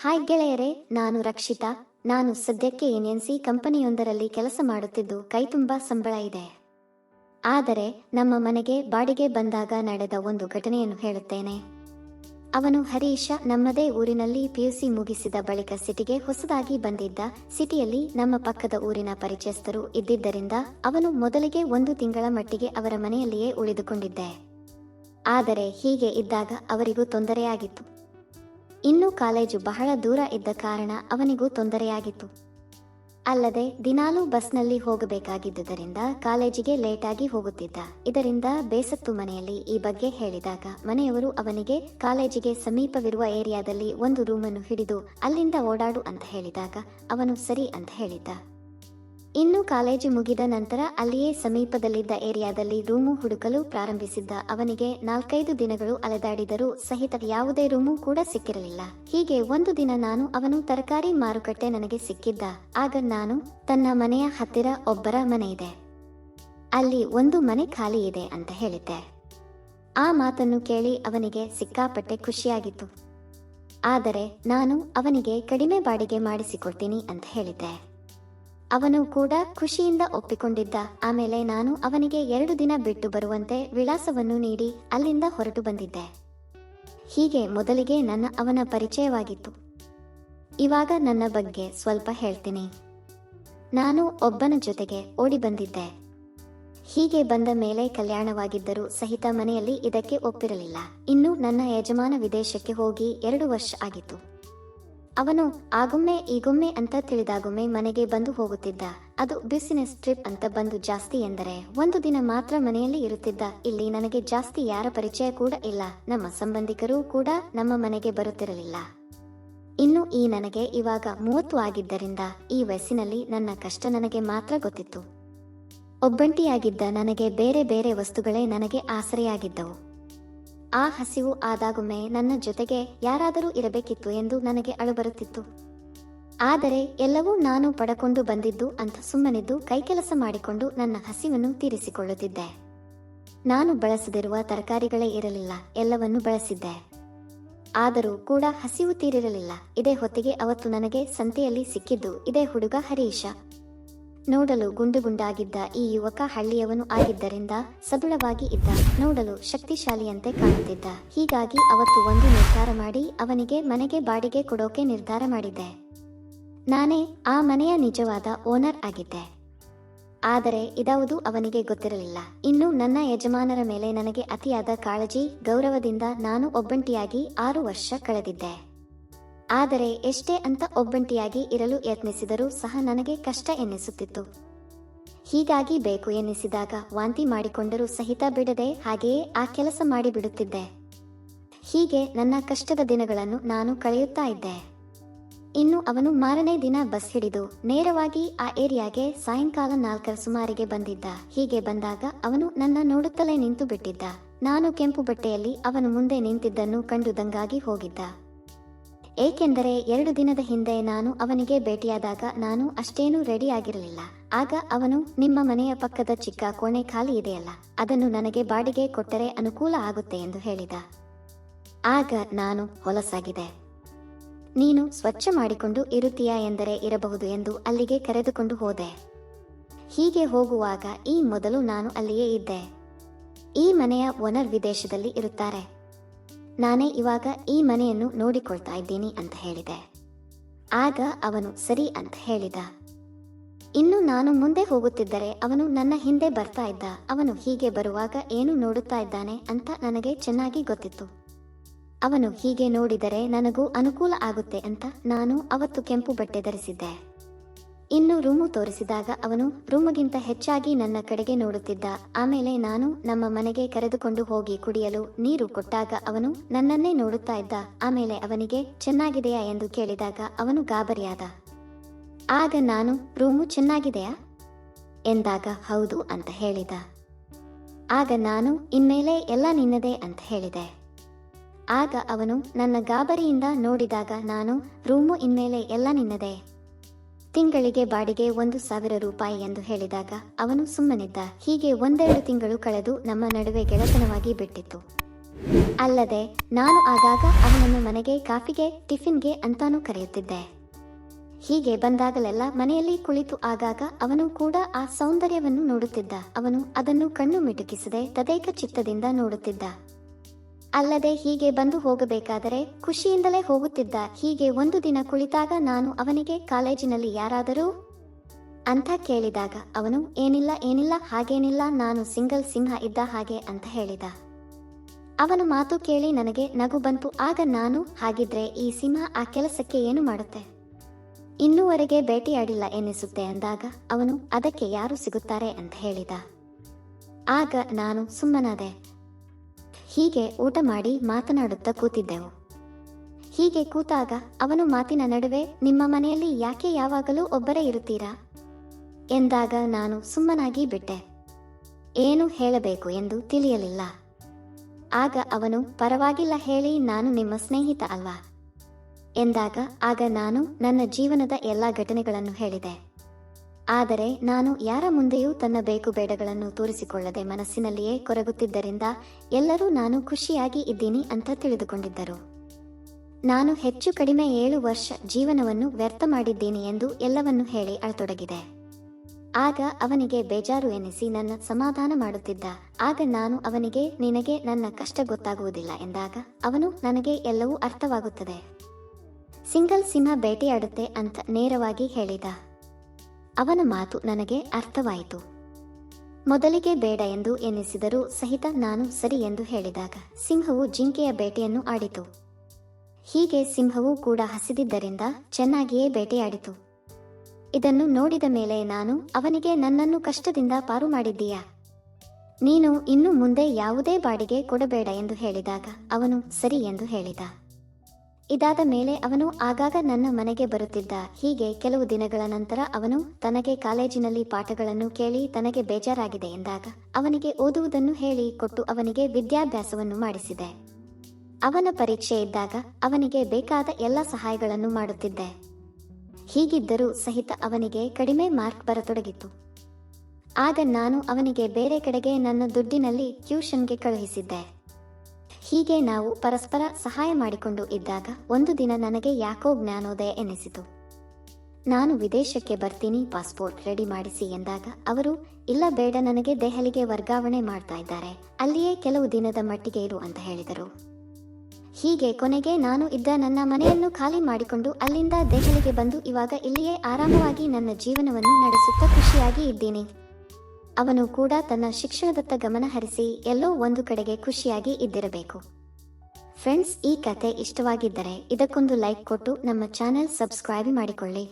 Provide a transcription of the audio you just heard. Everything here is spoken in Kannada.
ಹಾಯ್ ಗೆಳೆಯರೇ, ನಾನು ರಕ್ಷಿತಾ. ನಾನು ಸದ್ಯಕ್ಕೆ ಎನ್ಎನ್ಸಿ ಕಂಪನಿಯೊಂದರಲ್ಲಿ ಕೆಲಸ ಮಾಡುತ್ತಿದ್ದು ಕೈತುಂಬಾ ಸಂಬಳ ಇದೆ. ಆದರೆ ನಮ್ಮ ಮನೆಗೆ ಬಾಡಿಗೆ ಬಂದಾಗ ನಡೆದ ಒಂದು ಘಟನೆಯನ್ನು ಹೇಳುತ್ತೇನೆ. ಅವನು ಹರೀಶ ನಮ್ಮದೇ ಊರಿನಲ್ಲಿ ಪಿಯುಸಿ ಮುಗಿಸಿದ ಬಳಿಕ ಸಿಟಿಗೆ ಹೊಸದಾಗಿ ಬಂದಿದ್ದ ಸಿಟಿಯಲ್ಲಿ ನಮ್ಮ ಪಕ್ಕದ ಊರಿನ ಪರಿಚಯಸ್ಥರು ಇದ್ದಿದ್ದರಿಂದ ಅವನು ಮೊದಲಿಗೆ ಒಂದು ತಿಂಗಳ ಮಟ್ಟಿಗೆ ಅವರ ಮನೆಯಲ್ಲಿಯೇ ಉಳಿದುಕೊಂಡಿದ್ದೆ. ಆದರೆ ಹೀಗೆ ಇದ್ದಾಗ ಅವರಿಗೂ ತೊಂದರೆಯಾಗಿತ್ತು. ಇನ್ನು ಕಾಲೇಜು ಬಹಳ ದೂರ ಇದ್ದ ಕಾರಣ ಅವನಿಗೂ ತೊಂದರೆಯಾಗಿತ್ತು. ಅಲ್ಲದೆ ದಿನಾಲೂ ಬಸ್ನಲ್ಲಿ ಹೋಗಬೇಕಾಗಿದ್ದುದರಿಂದ ಕಾಲೇಜಿಗೆ ಲೇಟಾಗಿ ಹೋಗುತ್ತಿದ್ದ. ಇದರಿಂದ ಬೇಸತ್ತು ಮನೆಯಲ್ಲಿ ಈ ಬಗ್ಗೆ ಹೇಳಿದಾಗ ಮನೆಯವರು ಅವನಿಗೆ ಕಾಲೇಜಿಗೆ ಸಮೀಪವಿರುವ ಏರಿಯಾದಲ್ಲಿ ಒಂದು ರೂಮನ್ನು ಹಿಡಿದು ಅಲ್ಲಿಂದ ಓಡಾಡು ಅಂತ ಹೇಳಿದಾಗ ಅವನು ಸರಿ ಅಂತ ಹೇಳಿದ್ದ. ಇನ್ನು ಕಾಲೇಜು ಮುಗಿದ ನಂತರ ಅಲ್ಲಿಯೇ ಸಮೀಪದಲ್ಲಿದ್ದ ಏರಿಯಾದಲ್ಲಿ ರೂಮು ಹುಡುಕಲು ಪ್ರಾರಂಭಿಸಿದ್ದ ಅವನಿಗೆ ನಾಲ್ಕೈದು ದಿನಗಳು ಅಲೆದಾಡಿದರೂ ಸಹಿತ ಯಾವುದೇ ರೂಮು ಕೂಡ ಸಿಕ್ಕಿರಲಿಲ್ಲ. ಹೀಗೆ ಒಂದು ದಿನ ನಾನು ಅವನು ತರಕಾರಿ ಮಾರುಕಟ್ಟೆ ನನಗೆ ಸಿಕ್ಕಿದ್ದ. ಆಗ ನಾನು ತನ್ನ ಮನೆಯ ಹತ್ತಿರ ಒಬ್ಬರ ಮನೆ ಇದೆ. ಅಲ್ಲಿ ಒಂದು ಮನೆ ಖಾಲಿ ಇದೆ ಅಂತ ಹೇಳಿದ್ದೆ. ಆ ಮಾತನ್ನು ಕೇಳಿ ಅವನಿಗೆ ಸಿಕ್ಕಾಪಟ್ಟೆ ಖುಷಿಯಾಗಿತ್ತು. ಆದರೆ ನಾನು ಅವನಿಗೆ ಕಡಿಮೆ ಬಾಡಿಗೆ ಮಾಡಿಸಿಕೊಡ್ತೀನಿ ಅಂತ ಹೇಳಿದ್ದೆ. ಅವನು ಕೂಡ ಖುಷಿಯಿಂದ ಒಪ್ಪಿಕೊಂಡಿದ್ದ. ಆಮೇಲೆ ನಾನು ಅವನಿಗೆ ಎರಡು ದಿನ ಬಿಟ್ಟು ಬರುವಂತೆ ವಿಳಾಸವನ್ನು ನೀಡಿ ಅಲ್ಲಿಂದ ಹೊರಟು ಬಂದಿದ್ದೆ. ಹೀಗೆ ಮೊದಲಿಗೆ ನನ್ನ ಅವನ ಪರಿಚಯವಾಗಿತ್ತು. ಇವಾಗ ನನ್ನ ಬಗ್ಗೆ ಸ್ವಲ್ಪ ಹೇಳ್ತೀನಿ. ನಾನು ಒಬ್ಬನ ಜೊತೆಗೆ ಓಡಿ ಬಂದಿದ್ದೆ. ಹೀಗೆ ಬಂದ ಮೇಲೆ ಕಲ್ಯಾಣವಾಗಿದ್ದರೂ ಸಹಿತ ಮನೆಯಲ್ಲಿ ಇದಕ್ಕೆ ಒಪ್ಪಿರಲಿಲ್ಲ. ಇನ್ನು ನನ್ನ ಯಜಮಾನ ವಿದೇಶಕ್ಕೆ ಹೋಗಿ ಎರಡು ವರ್ಷ ಆಗಿತ್ತು. ಅವನು ಆಗೊಮ್ಮೆ, ಈಗೊಮ್ಮೆ ಅಂತ ತಿಳಿದಾಗೊಮ್ಮೆ ಮನೆಗೆ ಬಂದು ಹೋಗುತ್ತಿದ್ದ. ಅದು ಬಿಸಿನೆಸ್ ಟ್ರಿಪ್ ಅಂತ ಬಂದು ಜಾಸ್ತಿ ಎಂದರೆ, ಒಂದು ದಿನ ಮಾತ್ರ ಮನೆಯಲ್ಲಿ ಇರುತ್ತಿದ್ದ. ಇಲ್ಲಿ ನನಗೆ ಜಾಸ್ತಿ ಯಾರ ಪರಿಚಯ ಕೂಡ ಇಲ್ಲ. ನಮ್ಮ ಸಂಬಂಧಿಕರು ಕೂಡ ನಮ್ಮ ಮನೆಗೆ ಬರುತ್ತಿರಲಿಲ್ಲ. ಇನ್ನು ಈ ನನಗೆ ಇವಾಗ ಮೂವತ್ತು ಆಗಿದ್ದರಿಂದ, ಈ ವಯಸ್ಸಿನಲ್ಲಿ ನನ್ನ ಕಷ್ಟ ನನಗೆ ಮಾತ್ರ ಗೊತ್ತಿತ್ತು. ಒಬ್ಬಂಟಿಯಾಗಿದ್ದ ನನಗೆ ಬೇರೆ ಬೇರೆ ವಸ್ತುಗಳೇ ನನಗೆ ಆಸರೆಯಾಗಿದ್ದವು. ಆ ಹಸಿವು ಆದಾಗೊಮ್ಮೆ ನನ್ನ ಜೊತೆಗೆ ಯಾರಾದರೂ ಇರಬೇಕಿತ್ತು ಎಂದು ನನಗೆ ಅಳುಬರುತ್ತಿತ್ತು. ಆದರೆ ಎಲ್ಲವೂ ನಾನು ಪಡಕೊಂಡು ಬಂದಿದ್ದು ಅಂತ ಸುಮ್ಮನಿದ್ದು ಕೈಕೆಲಸ ಮಾಡಿಕೊಂಡು ನನ್ನ ಹಸಿವನ್ನು ತೀರಿಸಿಕೊಳ್ಳುತ್ತಿದ್ದೆ. ನಾನು ಬಳಸದಿರುವ ತರಕಾರಿಗಳೇ ಇರಲಿಲ್ಲ, ಎಲ್ಲವನ್ನು ಬಳಸಿದ್ದೆ. ಆದರೂ ಕೂಡ ಹಸಿವು ತೀರಿರಲಿಲ್ಲ. ಇದೇ ಹೊತ್ತಿಗೆ ಅವತ್ತು ನನಗೆ ಸಂತೆಯಲ್ಲಿ ಸಿಕ್ಕಿದ್ದು ಇದೇ ಹುಡುಗ ಹರೀಶ. ನೋಡಲು ಗುಂಡು ಗುಂಡಾಗಿದ್ದ ಈ ಯುವಕ ಹಳ್ಳಿಯವನು ಆಗಿದ್ದರಿಂದ ಸದೃಢವಾಗಿ ಇದ್ದ. ನೋಡಲು ಶಕ್ತಿಶಾಲಿಯಂತೆ ಕಾಣುತ್ತಿದ್ದ. ಹೀಗಾಗಿ ಅವತ್ತು ಒಂದು ನಿರ್ಧಾರ ಮಾಡಿ ಅವನಿಗೆ ಮನೆಗೆ ಬಾಡಿಗೆ ಕೊಡೋಕೆ ನಿರ್ಧಾರ ಮಾಡಿದ್ದೆ. ನಾನೇ ಆ ಮನೆಯ ನಿಜವಾದ ಓನರ್ ಆಗಿದ್ದೆ. ಆದರೆ ಇದಾವುದು ಅವನಿಗೆ ಗೊತ್ತಿರಲಿಲ್ಲ. ಇನ್ನು ನನ್ನ ಯಜಮಾನರ ಮೇಲೆ ನನಗೆ ಅತಿಯಾದ ಕಾಳಜಿ, ಗೌರವದಿಂದ ನಾನು ಒಬ್ಬಂಟಿಯಾಗಿ ಆರು ವರ್ಷ ಕಳೆದಿದ್ದೆ. ಆದರೆ ಎಷ್ಟೇ ಅಂತ ಒಬ್ಬಂಟಿಯಾಗಿ ಇರಲು ಯತ್ನಿಸಿದರೂ ಸಹ ನನಗೆ ಕಷ್ಟ ಎನ್ನಿಸುತ್ತಿತ್ತು. ಹೀಗಾಗಿ ಬೇಕು ಎನ್ನಿಸಿದಾಗ ವಾಂತಿ ಮಾಡಿಕೊಂಡರೂ ಸಹಿತ ಬಿಡದೆ ಹಾಗೆಯೇ ಆ ಕೆಲಸ ಮಾಡಿಬಿಡುತ್ತಿದ್ದೆ ಹೀಗೆ ನನ್ನ ಕಷ್ಟದ ದಿನಗಳನ್ನು ನಾನು ಕಳೆಯುತ್ತಾ ಇದ್ದೆ. ಇನ್ನು ಅವನು ಮಾರನೇ ದಿನ ಬಸ್ ಹಿಡಿದು ನೇರವಾಗಿ ಆ ಏರಿಯಾಗೆ ಸಾಯಂಕಾಲ ನಾಲ್ಕರ ಸುಮಾರಿಗೆ ಬಂದಿದ್ದ. ಹೀಗೆ ಬಂದಾಗ ಅವನು ನನ್ನ ನೋಡುತ್ತಲೇ ನಿಂತು ಬಿಟ್ಟಿದ್ದ ನಾನು ಕೆಂಪು ಬಟ್ಟೆಯಲ್ಲಿ ಅವನು ಮುಂದೆ ನಿಂತಿದ್ದನ್ನು ಕಂಡು ದಂಗಾಗಿ ಹೋಗಿದ್ದ. ಏಕೆಂದರೆ ಎರಡು ದಿನದ ಹಿಂದೆ ನಾನು ಅವನಿಗೆ ಭೇಟಿಯಾದಾಗ ನಾನು ಅಷ್ಟೇನೂ ರೆಡಿ ಆಗಿರಲಿಲ್ಲ. ಆಗ ಅವನು, ನಿಮ್ಮ ಮನೆಯ ಪಕ್ಕದ ಚಿಕ್ಕ ಕೋಣೆ ಖಾಲಿ ಇದೆಯಲ್ಲ, ಅದನ್ನು ನನಗೆ ಬಾಡಿಗೆ ಕೊಟ್ಟರೆ ಅನುಕೂಲ ಆಗುತ್ತೆ ಎಂದು ಹೇಳಿದ. ಆಗ ನಾನು ಹೊಲಸಾಗಿದೆ. ನೀನು ಸ್ವಚ್ಛ ಮಾಡಿಕೊಂಡು ಇರುತ್ತೀಯಾ ಎಂದರೆ ಇರಬಹುದು ಎಂದು ಅಲ್ಲಿಗೆ ಕರೆದುಕೊಂಡು ಹೋದೆ. ಹೀಗೆ ಹೋಗುವಾಗ ಈ ಮೊದಲು ನಾನು ಅಲ್ಲಿಯೇ ಇದ್ದೆ. ಈ ಮನೆಯ ಓನರ್ ವಿದೇಶದಲ್ಲಿ ಇರುತ್ತಾರೆ. ನಾನೇ ಇವಾಗ ಈ ಮನೆಯನ್ನು ನೋಡಿಕೊಳ್ತಾ ಇದ್ದೀನಿ ಅಂತ ಹೇಳಿದೆ. ಆಗ ಅವನು ಸರಿ ಅಂತ ಹೇಳಿದ. ಇನ್ನು ನಾನು ಮುಂದೆ ಹೋಗುತ್ತಿದ್ದರೆ ಅವನು ನನ್ನ ಹಿಂದೆ ಬರ್ತಾ ಇದ್ದ. ಅವನು ಹೀಗೆ ಬರುವಾಗ ಏನು ನೋಡುತ್ತಾ ಇದ್ದಾನೆ ಅಂತ ನನಗೆ ಚೆನ್ನಾಗಿ ಗೊತ್ತಿತ್ತು. ಅವನು ಹೀಗೆ ನೋಡಿದರೆ ನನಗೂ ಅನುಕೂಲ ಆಗುತ್ತೆ ಅಂತ ನಾನು ಅವತ್ತು ಕೆಂಪು ಬಟ್ಟೆ ಧರಿಸಿದ್ದೆ. ಇನ್ನು ರೂಮು ತೋರಿಸಿದಾಗ ಅವನು ರೂಮುಗಿಂತ ಹೆಚ್ಚಾಗಿ ನನ್ನ ಕಡೆಗೆ ನೋಡುತ್ತಿದ್ದ. ಆಮೇಲೆ ನಾನು ನಮ್ಮ ಮನೆಗೆ ಕರೆದುಕೊಂಡು ಹೋಗಿ ಕುಡಿಯಲು ನೀರು ಕೊಟ್ಟಾಗ ಅವನು ನನ್ನನ್ನೇ ನೋಡುತ್ತಾ ಇದ್ದ. ಆಮೇಲೆ ಅವನಿಗೆ, ಚೆನ್ನಾಗಿದೆಯಾ? ಎಂದು ಕೇಳಿದಾಗ ಅವನು ಗಾಬರಿಯಾದ. ಆಗ ನಾನು ರೂಮು ಚೆನ್ನಾಗಿದೆಯಾ? ಎಂದಾಗ, ಹೌದು ಅಂತ ಹೇಳಿದ. ಆಗ ನಾನು ಇನ್ಮೇಲೆ ಎಲ್ಲ ನಿನ್ನದೇ? ಅಂತ ಹೇಳಿದೆ. ಆಗ ಅವನು ನನ್ನ ಗಾಬರಿಯಿಂದ ನೋಡಿದಾಗ ನಾನು ರೂಮು ಇನ್ಮೇಲೆ ಎಲ್ಲ ನಿನ್ನದೇ? ತಿಂಗಳಿಗೆ ಬಾಡಿಗೆ ಒಂದು ಸಾವಿರ ರೂಪಾಯಿ ಎಂದು ಹೇಳಿದಾಗ ಅವನು ಸುಮ್ಮನಿದ್ದ. ಹೀಗೆ ಒಂದೆರಡು ತಿಂಗಳು ಕಳೆದು ನಮ್ಮ ನಡುವೆ ಗೆಳೆತನವಾಗಿ ಬಿಟ್ಟಿತ್ತು. ಅಲ್ಲದೆ ನಾನು ಆಗಾಗ ಅವನನ್ನು ಮನೆಗೆ, ಕಾಫಿಗೆ, ಟಿಫಿನ್ಗೆ ಅಂತಾನೂ ಕರೆಯುತ್ತಿದ್ದೆ. ಹೀಗೆ ಬಂದಾಗಲೆಲ್ಲ ಮನೆಯಲ್ಲಿ ಕುಳಿತು ಆಗಾಗ ಅವನು ಕೂಡ ಆ ಸೌಂದರ್ಯವನ್ನು ನೋಡುತ್ತಿದ್ದ. ಅವನು ಅದನ್ನು ಕಣ್ಣು ಮಿಟುಕಿಸದೆ ತದೇಕ ಚಿತ್ತದಿಂದ ನೋಡುತ್ತಿದ್ದ. ಅಲ್ಲದೆ ಹೀಗೆ ಬಂದು ಹೋಗಬೇಕಾದರೆ ಖುಷಿಯಿಂದಲೇ ಹೋಗುತ್ತಿದ್ದ ಹೀಗೆ ಒಂದು ದಿನ ಕುಳಿತಾಗ ನಾನು ಅವನಿಗೆ ಕಾಲೇಜಿನಲ್ಲಿ ಯಾರಾದರೂ ಅಂತ ಕೇಳಿದಾಗ ಅವನು, ಏನಿಲ್ಲ ಏನಿಲ್ಲ, ಹಾಗೇನಿಲ್ಲ, ನಾನು ಸಿಂಗಲ್ ಸಿಂಹ ಇದ್ದ ಹಾಗೆ ಅಂತ ಹೇಳಿದ. ಅವನ ಮಾತು ಕೇಳಿ ನನಗೆ ನಗು ಬಂತು. ಆಗ ನಾನು ಹಾಗಿದ್ರೆ ಈ ಸಿಂಹ ಆ ಕೆಲಸಕ್ಕೆ ಏನು ಮಾಡುತ್ತೆ? ಇನ್ನೂವರೆಗೆ ಭೇಟಿಯಾಡಿಲ್ಲ ಎನ್ನಿಸುತ್ತೆ ಅಂದಾಗ ಅವನು, ಅದಕ್ಕೆ ಯಾರು ಸಿಗುತ್ತಾರೆ? ಅಂತ ಹೇಳಿದ. ಆಗ ನಾನು ಸುಮ್ಮನಾದೆ. ಹೀಗೆ ಊಟ ಮಾಡಿ ಮಾತನಾಡುತ್ತಾ ಕೂತಿದ್ದೆವು. ಹೀಗೆ ಕೂತಾಗ ಅವನು ಮಾತಿನ ನಡುವೆ, ನಿಮ್ಮ ಮನೆಯಲ್ಲಿ ಯಾಕೆ ಯಾವಾಗಲೂ ಒಬ್ಬರೇ ಇರುತ್ತೀರಾ? ಎಂದಾಗ ನಾನು ಸುಮ್ಮನಾಗಿ ಬಿಟ್ಟೆ. ಏನು ಹೇಳಬೇಕು ಎಂದು ತಿಳಿಯಲಿಲ್ಲ. ಆಗ ಅವನು, ಪರವಾಗಿಲ್ಲ ಹೇಳಿ ನಾನು ನಿಮ್ಮ ಸ್ನೇಹಿತ ಅಲ್ವಾ? ಎಂದಾಗ ಆಗ ನಾನು ನನ್ನ ಜೀವನದ ಎಲ್ಲ ಘಟನೆಗಳನ್ನು ಹೇಳಿದೆ. ಆದರೆ ನಾನು ಯಾರ ಮುಂದೆಯೂ ತನ್ನ ಬೇಕು ಬೇಡಗಳನ್ನು ತೋರಿಸಿಕೊಳ್ಳದೆ ಮನಸ್ಸಿನಲ್ಲಿಯೇ ಕೊರಗುತ್ತಿದ್ದರಿಂದ ಎಲ್ಲರೂ ನಾನು ಖುಷಿಯಾಗಿ ಇದ್ದೀನಿ ಅಂತ ತಿಳಿದುಕೊಂಡಿದ್ದರು. ನಾನು ಹೆಚ್ಚು ಕಡಿಮೆ ಏಳು ವರ್ಷ ಜೀವನವನ್ನು ವ್ಯರ್ಥ ಮಾಡಿದ್ದೀನಿ ಎಂದು ಎಲ್ಲವನ್ನೂ ಹೇಳಿ ಅಳತೊಡಗಿದೆ. ಆಗ ಅವನಿಗೆ ಬೇಜಾರು ಎನಿಸಿ ನನ್ನ ಸಮಾಧಾನ ಮಾಡುತ್ತಿದ್ದ. ಆಗ ನಾನು ಅವನಿಗೆ, ನಿನಗೆ ನನ್ನ ಕಷ್ಟ ಗೊತ್ತಾಗುವುದಿಲ್ಲ ಎಂದಾಗ ಅವನು ನನಗೆ ಎಲ್ಲವೂ ಅರ್ಥವಾಗುತ್ತದೆ. ಸಿಂಗಲ್ ಸಿಂಹ ಭೇಟಿಯಾಡುತ್ತೆ ಅಂತ ನೇರವಾಗಿ ಹೇಳಿದ. ಅವನ ಮಾತು ನನಗೆ ಅರ್ಥವಾಯಿತು. ಮೊದಲಿಗೆ ಬೇಡ ಎಂದು ಎನ್ನಿಸಿದರೂ ಸಹಿತ ನಾನು ಸರಿ ಎಂದು ಹೇಳಿದಾಗ ಸಿಂಹವು ಜಿಂಕೆಯ ಬೇಟೆಯನ್ನು ಆಡಿತು. ಹೀಗೆ ಸಿಂಹವು ಕೂಡ ಹಸಿದಿದ್ದರಿಂದ ಚೆನ್ನಾಗಿಯೇ ಬೇಟೆಯಾಡಿತು. ಇದನ್ನು ನೋಡಿದ ಮೇಲೆ ನಾನು, ಅವನಿಗೆ ನನ್ನನ್ನು ಕಷ್ಟದಿಂದ ಪಾರು ಮಾಡಿದ್ದೀಯಾ? ನೀನು ಇನ್ನು ಮುಂದೆ ಯಾವುದೇ ಬಾಡಿಗೆ ಕೊಡಬೇಡ ಎಂದು ಹೇಳಿದಾಗ ಅವನು ಸರಿ ಎಂದು ಹೇಳಿದ. ಇದಾದ ಮೇಲೆ ಅವನು ಆಗಾಗ ನನ್ನ ಮನೆಗೆ ಬರುತ್ತಿದ್ದ. ಹೀಗೆ ಕೆಲವು ದಿನಗಳ ನಂತರ ಅವನು ತನಗೆ ಕಾಲೇಜಿನಲ್ಲಿ ಪಾಠಗಳನ್ನು ಕೇಳಿ ತನಗೆ ಬೇಜಾರಾಗಿದೆ ಎಂದಾಗ ಅವನಿಗೆ ಓದುವುದನ್ನು ಹೇಳಿ ಕೊಟ್ಟು ಅವನಿಗೆ ವಿದ್ಯಾಭ್ಯಾಸವನ್ನು ಮಾಡಿಸಿದೆ. ಅವನ ಪರೀಕ್ಷೆ ಇದ್ದಾಗ ಅವನಿಗೆ ಬೇಕಾದ ಎಲ್ಲ ಸಹಾಯಗಳನ್ನು ಮಾಡುತ್ತಿದ್ದೆ. ಹೀಗಿದ್ದರೂ ಸಹಿತ ಅವನಿಗೆ ಕಡಿಮೆ ಮಾರ್ಕ್ ಬರತೊಡಗಿತು ಆಗ ನಾನು ಅವನಿಗೆ ಬೇರೆ ಕಡೆಗೆ ನನ್ನ ದುಡ್ಡಿನಲ್ಲಿ ಟ್ಯೂಷನ್ಗೆ ಕಳುಹಿಸಿದ್ದೆ. ಹೀಗೆ ನಾವು ಪರಸ್ಪರ ಸಹಾಯ ಮಾಡಿಕೊಂಡು ಇದ್ದಾಗ ಒಂದು ದಿನ ನನಗೆ ಯಾಕೋ ಜ್ಞಾನೋದಯ ಎನಿಸಿತು. ನಾನು ವಿದೇಶಕ್ಕೆ ಬರ್ತೀನಿ, ಪಾಸ್ಪೋರ್ಟ್ ರೆಡಿ ಮಾಡಿಸಿ ಎಂದಾಗ ಅವರು, ಇಲ್ಲ ಬೇಡ ನನಗೆ ದೆಹಲಿಗೆ ವರ್ಗಾವಣೆ ಮಾಡ್ತಾ ಇದ್ದಾರೆ, ಅಲ್ಲಿಯೇ ಕೆಲವು ದಿನದ ಮಟ್ಟಿಗೆ ಇರು ಅಂತ ಹೇಳಿದರು. ಹೀಗೆ ಕೊನೆಗೆ ನಾನು ಇದ್ದ ನನ್ನ ಮನೆಯನ್ನು ಖಾಲಿ ಮಾಡಿಕೊಂಡು ಅಲ್ಲಿಂದ ದೆಹಲಿಗೆ ಬಂದು ಇವಾಗ ಇಲ್ಲಿಯೇ ಆರಾಮವಾಗಿ ನನ್ನ ಜೀವನವನ್ನು ನಡೆಸುತ್ತಾ ಖುಷಿಯಾಗಿ ಇದ್ದೀನಿ. ಅವನು ಕೂಡ ತನ್ನ ಶಿಕ್ಷಣದತ್ತ ಗಮನ ಹರಿಸಿ ಎಲ್ಲೋ ಒಂದು ಕಡೆಗೆ ಖುಷಿಯಾಗಿ ಇದ್ದಿರಬೇಕು. ಫ್ರೆಂಡ್ಸ್ ಈ ಕತೆ ಇಷ್ಟವಾಗಿದ್ದರೆ ಇದಕ್ಕೊಂದು ಲೈಕ್ ಕೊಟ್ಟು ನಮ್ಮ ಚಾನೆಲ್ ಸಬ್ಸ್ಕ್ರೈಬ್ ಮಾಡಿಕೊಳ್ಳಿ.